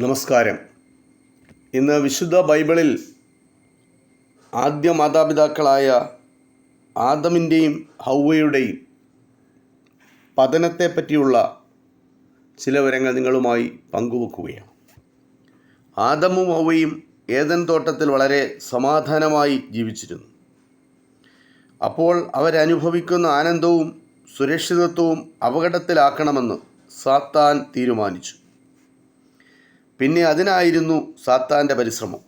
നമസ്കാരം. ഇന്ന് വിശുദ്ധ ബൈബിളിൽ ആദ്യ മാതാപിതാക്കളായ ആദമിന്റെയും ഹൗവയുടെയും പതനത്തെ പറ്റിയുള്ള ചില വിവരങ്ങൾ നിങ്ങളുമായി പങ്കുവെക്കുകയാണ്. ആദമും ഹൗവയും ഏതൻ തോട്ടത്തിൽ വളരെ സമാധാനമായി ജീവിച്ചിരുന്നു. അപ്പോൾ അവരനുഭവിക്കുന്ന ആനന്ദവും സുരക്ഷിതത്വവും അപകടത്തിലാക്കണമെന്ന് സാത്താൻ തീരുമാനിച്ചു. പിന്നെ അതിനായിരുന്നു സാത്താന്റെ പരിശ്രമം.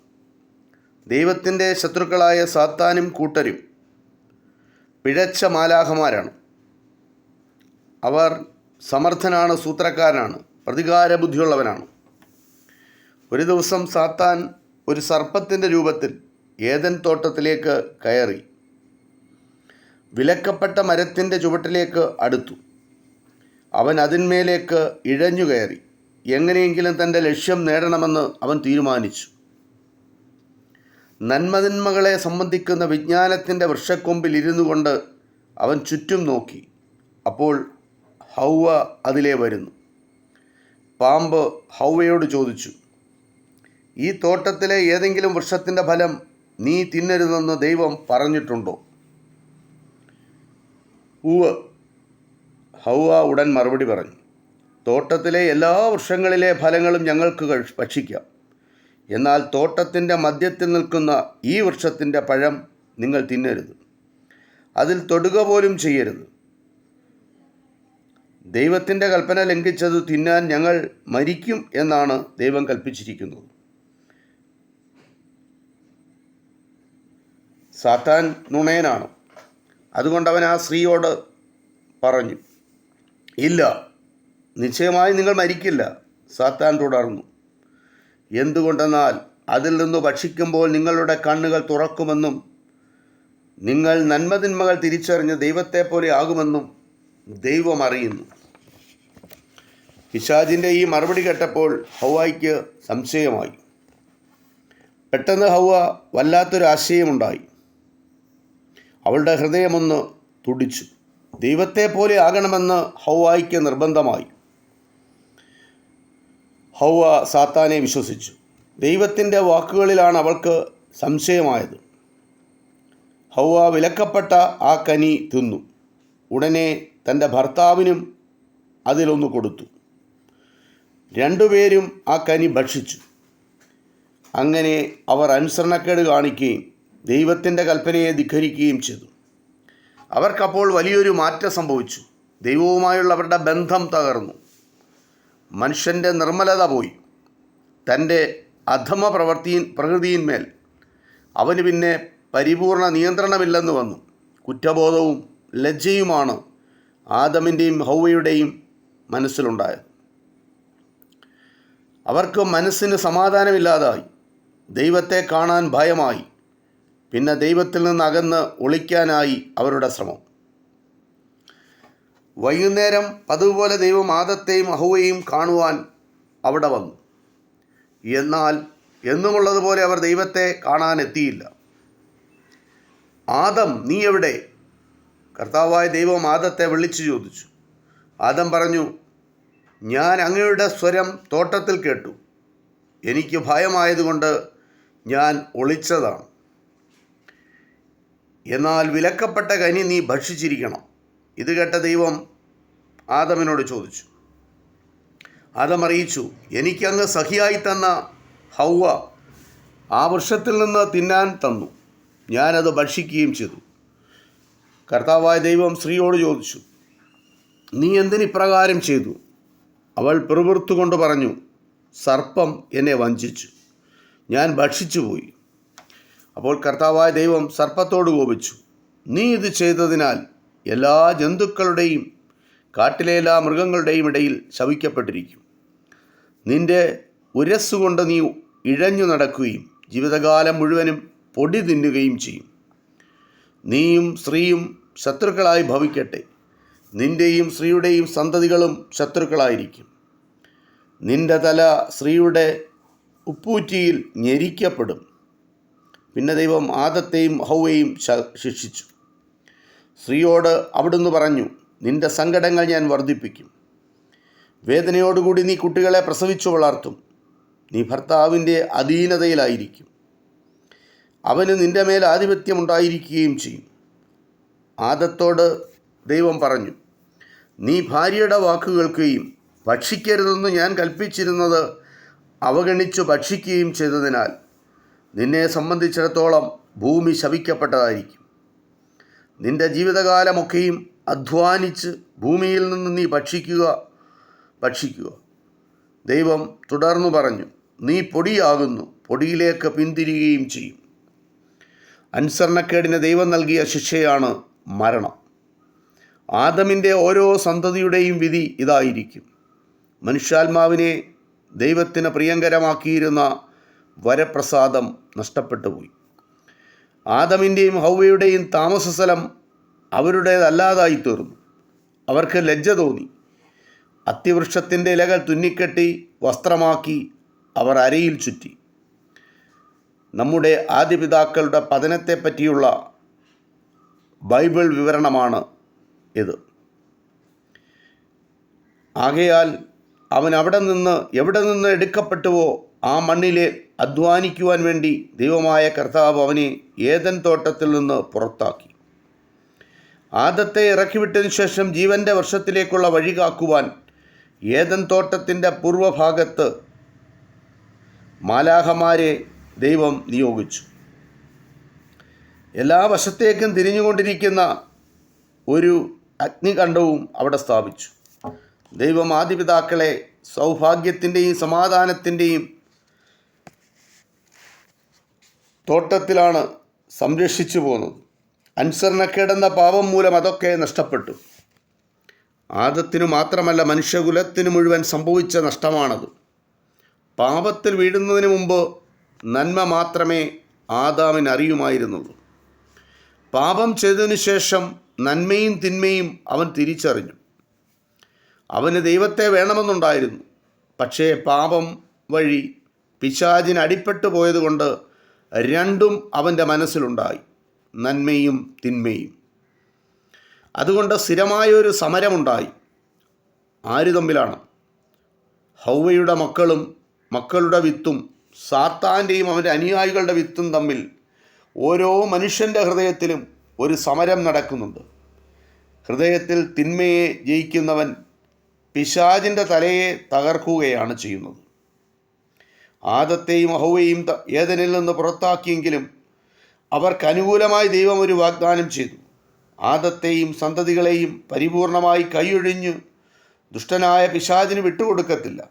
ദൈവത്തിന്റെ ശത്രുക്കളായ സാത്താനും കൂട്ടരും പിഴച്ച മാലാഹമാരാണ് അവർ സമർത്ഥനാണ് സൂത്രക്കാരനാണ് പ്രതികാര ബുദ്ധിയുള്ളവനാണ് ഒരു ദിവസം സാത്താൻ ഒരു സർപ്പത്തിന്റെ രൂപത്തിൽ ഏതൻ തോട്ടത്തിലേക്ക് കയറി വിലക്കപ്പെട്ട മരത്തിന്റെ ചുവട്ടിലേക്ക് അടുത്തു. അവൻ അതിന്മേലേക്ക് ഇഴഞ്ഞു കയറി. എങ്ങനെയെങ്കിലും തന്റെ ലക്ഷ്യം നേടണമെന്ന് അവൻ തീരുമാനിച്ചു. നന്മതിന്മകളെ സംബന്ധിക്കുന്ന വിജ്ഞാനത്തിന്റെ വൃക്ഷക്കൊമ്പിൽ ഇരുന്നു കൊണ്ട് അവൻ ചുറ്റും നോക്കി. അപ്പോൾ ഹൗവ അതിലേ വരുന്നു. പാമ്പ് ഹൗവയോട് ചോദിച്ചു ഈ തോട്ടത്തിലെ ഏതെങ്കിലും വൃക്ഷത്തിന്റെ ഫലം നീ തിന്നരുതെന്ന് ദൈവം പറഞ്ഞിട്ടുണ്ടോ? ഉവ് ഹൗവ ഉടൻ മറുപടി പറഞ്ഞു തോട്ടത്തിലെ എല്ലാ വൃക്ഷങ്ങളിലെ ഫലങ്ങളും ഞങ്ങൾക്ക് ഭക്ഷിക്കാം. എന്നാൽ തോട്ടത്തിന്റെ മധ്യത്തിൽ നിൽക്കുന്ന ഈ വൃക്ഷത്തിന്റെ പഴം നിങ്ങൾ തിന്നരുത്. അതിൽ തൊടുക പോലും ചെയ്യരുത്. ദൈവത്തിന്റെ കൽപ്പന ലംഘിച്ചത് തിന്നാൻ ഞങ്ങൾ മരിക്കും എന്നാണ് ദൈവം കൽപ്പിച്ചിരിക്കുന്നത്. സാത്താൻ നുണയനാണ്. അതുകൊണ്ട് അവൻ ആ സ്ത്രീയോട് പറഞ്ഞു ഇല്ല നിശ്ചയമായി നിങ്ങൾ മരിക്കില്ല. സാത്താൻ തുടർന്നു എന്തുകൊണ്ടെന്നാൽ അതിൽ നിന്ന് ഭക്ഷിക്കുമ്പോൾ നിങ്ങളുടെ കണ്ണുകൾ തുറക്കുമെന്നും നിങ്ങൾ നന്മതിന്മകൾ തിരിച്ചറിഞ്ഞ് ദൈവത്തെ പോലെ ആകുമെന്നും ദൈവം അറിയുന്നു. പിശാജിന്റെ ഈ മറുപടി കേട്ടപ്പോൾ ഹൗവായ്ക്ക് സംശയമായി. പെട്ടെന്ന് ഹൗവ വല്ലാത്തൊരു ആശയമുണ്ടായി. അവളുടെ ഹൃദയമൊന്ന് തുടിച്ചു. ദൈവത്തെ പോലെ ആകണമെന്ന് ഹൗവായ്ക്ക് നിർബന്ധമായി. ഹൗവ സാത്താനെ വിശ്വസിച്ചു. ദൈവത്തിന്റെ വാക്കുകളിലാണ് അവൾക്ക് സംശയമായത്. ഹൗവ വിലക്കപ്പെട്ട ആ കനി തിന്നു. ഉടനെ തന്റെ ഭർത്താവിനും അതിലൊന്ന് കൊടുത്തു. രണ്ടുപേരും ആ കനി ഭക്ഷിച്ചു. അങ്ങനെ അവർ അനുസരണക്കേട് കാണിക്കുകയും ദൈവത്തിന്റെ കൽപ്പനയെ ധിഖരിക്കുകയും ചെയ്തു. അവർക്കപ്പോൾ വലിയൊരു മാറ്റം സംഭവിച്ചു. ദൈവവുമായുള്ള അവരുടെ ബന്ധം തകർന്നു. മനുഷ്യന്റെ നിർമ്മലത പോയി. തന്റെ അധമ പ്രവൃത്തി പ്രകൃതിയിന്മേൽ. അവന് പിന്നെ പരിപൂർണ നിയന്ത്രണമില്ലെന്ന് വന്നു. കുറ്റബോധവും ലജ്ജയുമാണ് ആദമിന്റെയും ഹൗവയുടെയും മനസ്സിലുണ്ടായത്. അവർക്ക് മനസ്സിന് സമാധാനമില്ലാതായി. ദൈവത്തെ കാണാൻ ഭയമായി. പിന്നെ ദൈവത്തിൽ നിന്ന് അകന്ന് ഒളിക്കാനായി അവരുടെ ശ്രമം. വൈകുന്നേരം പതുപോലെ ദൈവം ആദത്തെയും അഹുവയെയും കാണുവാൻ അവിടെ വന്നു. എന്നാൽ എന്നുമുള്ളതുപോലെ അവർ ദൈവത്തെ കാണാനെത്തിയില്ല. ആദം നീ എവിടെ? കർത്താവായ ദൈവം ആദത്തെ വിളിച്ചു ചോദിച്ചു. ആദം പറഞ്ഞു ഞാൻ അങ്ങയുടെ സ്വരം തോട്ടത്തിൽ കേട്ടു. എനിക്ക് ഭയമായതുകൊണ്ട് ഞാൻ ഒളിച്ചതാണ്. എന്നാൽ വിലക്കപ്പെട്ട കനി നീ ഭക്ഷിച്ചിരിക്കണം. ഇത് കേട്ട ദൈവം ആദമിനോട് ചോദിച്ചു. ആദം അറിയിച്ചു എനിക്കങ്ങ് സഹിയായി തന്ന ഹൗവ ആ വൃക്ഷത്തിൽ നിന്ന് തിന്നാൻ തന്നു. ഞാനത് ഭക്ഷിക്കുകയും ചെയ്തു. കർത്താവായ ദൈവം സ്ത്രീയോട് ചോദിച്ചു നീ എന്തിന് ഇപ്രകാരം ചെയ്തു? അവൾ പിറുപിറുത്തുകൊണ്ട് പറഞ്ഞു സർപ്പം എന്നെ വഞ്ചിച്ചു. ഞാൻ ഭക്ഷിച്ചുപോയി. അപ്പോൾ കർത്താവായ ദൈവം സർപ്പത്തോട് കോപിച്ചു നീ ഇത് ചെയ്തതിനാൽ എല്ലാ ജന്തുക്കളുടെയും കാട്ടിലെ എല്ലാ മൃഗങ്ങളുടെയും ഇടയിൽ ശവിക്കപ്പെട്ടിരിക്കും. നിന്റെ ഉരസ്സുകൊണ്ട് നീ ഇഴഞ്ഞു നടക്കുകയും ജീവിതകാലം മുഴുവനും പൊടി തിന്നുകയും ചെയ്യും. നീയും സ്ത്രീയും ശത്രുക്കളായി ഭവിക്കട്ടെ. നിന്റെയും സ്ത്രീയുടെയും സന്തതികളും ശത്രുക്കളായിരിക്കും. നിന്റെ തല സ്ത്രീയുടെ ഉപ്പൂറ്റിയിൽ ഞെരിക്കപ്പെടും. പിന്നെ ദൈവം ആദത്തെയും ഹൗവയും ശിക്ഷിച്ചു. സ്ത്രീയോട് അവിടുന്ന് പറഞ്ഞു നിന്റെ സങ്കടങ്ങൾ ഞാൻ വർദ്ധിപ്പിക്കും. വേദനയോടുകൂടി നീ കുട്ടികളെ പ്രസവിച്ചു വളർത്തും. നീ ഭർത്താവിന്റെ അധീനതയിലായിരിക്കും. അവന് നിന്റെ മേൽ ആധിപത്യമുണ്ടായിരിക്കുകയും ചെയ്യും. ആദത്തോട് ദൈവം പറഞ്ഞു നീ ഭാര്യയുടെ വാക്കുകൾക്കുകയും ഭക്ഷിക്കരുതെന്ന് ഞാൻ കൽപ്പിച്ചിരുന്നത് അവഗണിച്ചു ഭക്ഷിക്കുകയും ചെയ്തതിനാൽ നിന്നെ സംബന്ധിച്ചിടത്തോളം ഭൂമി ശപിക്കപ്പെട്ടതായിരിക്കും നിന്റെ ജീവിതകാലമൊക്കെയും അധ്വാനിച്ച് ഭൂമിയിൽ നിന്ന് നീ ഭക്ഷിക്കുക ഭക്ഷിക്കുക. ദൈവം തുടർന്നു പറഞ്ഞു നീ പൊടിയാകുന്നു പൊടിയിലേക്ക് പിന്തിരിയുകയും ചെയ്യും. അനുസരണക്കേടിന് ദൈവം നൽകിയ ശിക്ഷയാണ് മരണം. ആദമിന്റെ ഓരോ സന്തതിയുടെയും വിധി ഇതായിരിക്കും. മനുഷ്യാത്മാവിനെ ദൈവത്തിന് പ്രിയങ്കരമാക്കിയിരുന്ന വരപ്രസാദം നഷ്ടപ്പെട്ടു പോയി ആദമിന്റെയും ഹൗവയുടെയും താമസ സ്ഥലം അവരുടേതല്ലാതായി തീർന്നു അവർക്ക് ലജ്ജ തോന്നി. അത്തിവൃക്ഷത്തിന്റെ ഇലകൾ തുന്നിക്കെട്ടി വസ്ത്രമാക്കി അവർ അരയിൽ ചുറ്റി. നമ്മുടെ ആദ്യപിതാക്കളുടെ പതനത്തെപ്പറ്റിയുള്ള ബൈബിൾ വിവരണമാണ് ഇത്. ആകയാൽ അവൻ അവിടെ നിന്ന് എവിടെ നിന്ന് എടുക്കപ്പെട്ടുവോ ആ മണ്ണിൽ അധ്വാനിക്കുവാൻ വേണ്ടി ദൈവമായ കർത്താവ് അവനെ ഏതൻ തോട്ടത്തിൽ നിന്ന് പുറത്താക്കി. ആദത്തെ ഇറക്കിവിട്ടതിന് ശേഷം ജീവന്റെ വർഷത്തിലേക്കുള്ള വഴി കാക്കുവാൻ ഏതൻ തോട്ടത്തിന്റെ പൂർവഭാഗത്ത് മാലാഹമാരെ ദൈവം നിയോഗിച്ചു. എല്ലാ വശത്തേക്കും തിരിഞ്ഞുകൊണ്ടിരിക്കുന്ന ഒരു അഗ്നികണ്ഠവും അവിടെ സ്ഥാപിച്ചു. ദൈവം ആദിപിതാക്കളെ സൗഭാഗ്യത്തിന്റെയും സമാധാനത്തിന്റെയും തോട്ടത്തിലാണ് സംരക്ഷിച്ചു പോകുന്നത്. അനുസരണക്കേടെന്ന പാപം മൂലം അതൊക്കെ നഷ്ടപ്പെട്ടു. ആദത്തിനു മാത്രമല്ല മനുഷ്യകുലത്തിന് മുഴുവൻ സംഭവിച്ച നഷ്ടമാണത്. പാപത്തിൽ വീഴുന്നതിന് മുമ്പ് നന്മ മാത്രമേ ആദാമിന് അറിയുമായിരുന്നുള്ളൂ പാപം ചെയ്തതിനു ശേഷം നന്മയും തിന്മയും അവൻ തിരിച്ചറിഞ്ഞു. അവന് ദൈവത്തെ വേണമെന്നുണ്ടായിരുന്നു. പക്ഷേ പാപം വഴി പിശാചിന് അടിപ്പെട്ടു പോയതുകൊണ്ട് രണ്ടും അവന്റെ മനസ്സിലുണ്ടായി. നന്മയും തിന്മയും. അതുകൊണ്ട് സ്ഥിരമായൊരു സമരമുണ്ടായി. ആര് തമ്മിലാണ്? ഹൗവയുടെ മക്കളും മക്കളുടെ വിത്തും സാത്താന്റെയും അവന്റെ അനുയായികളുടെ വിത്തും തമ്മിൽ ഓരോ മനുഷ്യന്റെ ഹൃദയത്തിലും ഒരു സമരം നടക്കുന്നുണ്ട്. ഹൃദയത്തിൽ തിന്മയെ ജയിക്കുന്നവൻ പിശാചിന്റെ തലയെ തകർക്കുകയാണ് ചെയ്യുന്നത്. ആദത്തെയും അഹുവയും ഏതനിൽ നിന്ന് പുറത്താക്കിയെങ്കിലും അവർക്ക് അനുകൂലമായി ദൈവം ഒരു വാഗ്ദാനം ചെയ്തു. ആദത്തെയും സന്തതികളെയും പരിപൂർണമായി കൈയൊഴിഞ്ഞ് ദുഷ്ടനായ പിശാചിന് വിട്ടുകൊടുക്കത്തില്ല.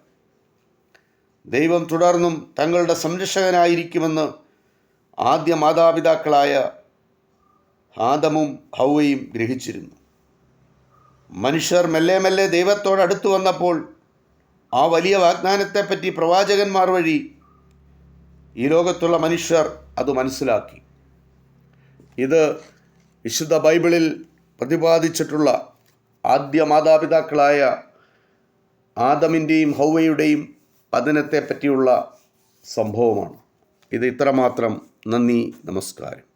ദൈവം തുടർന്നും തങ്ങളുടെ സംരക്ഷകനായിരിക്കുമെന്ന് ആദ്യ മാതാപിതാക്കളായ ആദമും ഹൗവയും ഗ്രഹിച്ചിരുന്നു. മനുഷ്യർ മെല്ലെ മെല്ലെ ദൈവത്തോടടുത്തു വന്നപ്പോൾ ആ വലിയ വാഗ്ദാനത്തെപ്പറ്റി പ്രവാചകന്മാർ വഴി ഈ ലോകത്തുള്ള മനുഷ്യർ അത് മനസ്സിലാക്കി. ഇത് വിശുദ്ധ ബൈബിളിൽ പ്രതിപാദിച്ചിട്ടുള്ള ആദ്യ മാതാപിതാക്കളായ ആദമിന്റെയും ഹൗവയുടെയും പതനത്തെ പറ്റിയുള്ള സംഭവമാണ്. ഇത് ഇത്രമാത്രം. നന്ദി നമസ്കാരം.